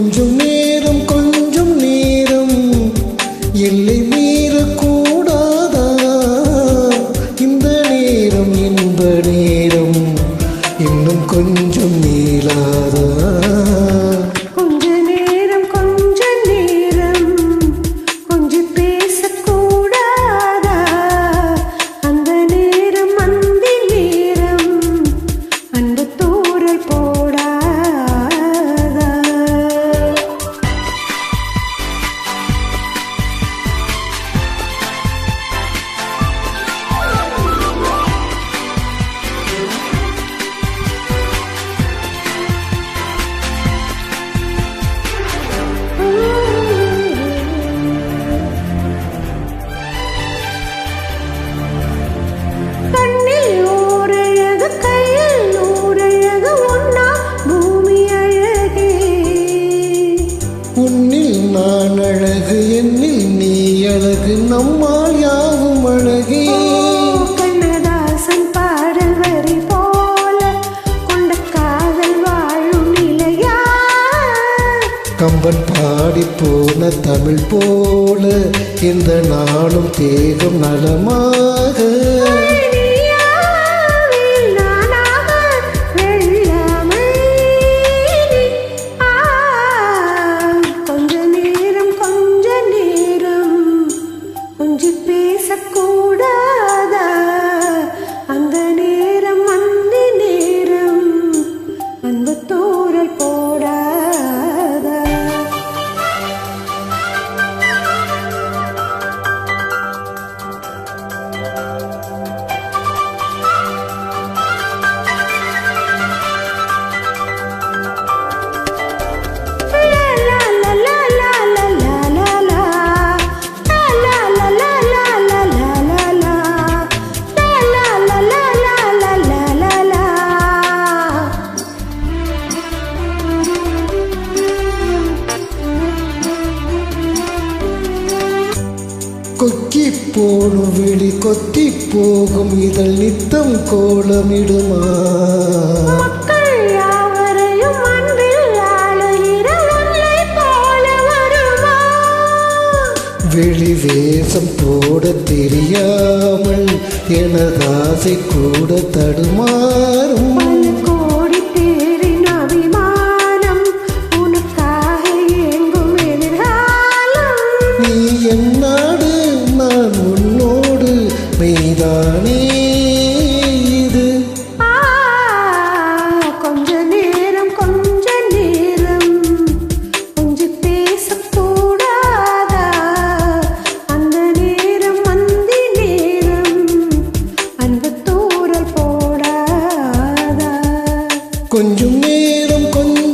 கொஞ்சம் நேரம் கொஞ்சம் நேரம். எல்லை மீறக்கூடாதா? இந்த நேரம் இன்ப நேரம். இன்னும் கொஞ்சம் நீளாதா? உன்னில் நான் அழகு என்னில் நீ அழகு. நம்மால் யாவும் அழகே. கண்ணதாசன் பாடல் வரி போல கொண்ட காதல் வாழும் நிலையா? கம்பன் பாடி போன தமிழ் போல இந்த நாளும் தேகம் நலமாக. அன்பு போடும் விழி கொத்தி போகும் இதழ் நித்தம் கோலமிடுமா? வெளி வேஷம் போட தெரியாமல் எனது ஆசை கூட தடுமாறும். கொஞ்சம் நேரம் கொஞ்சம் நேரம்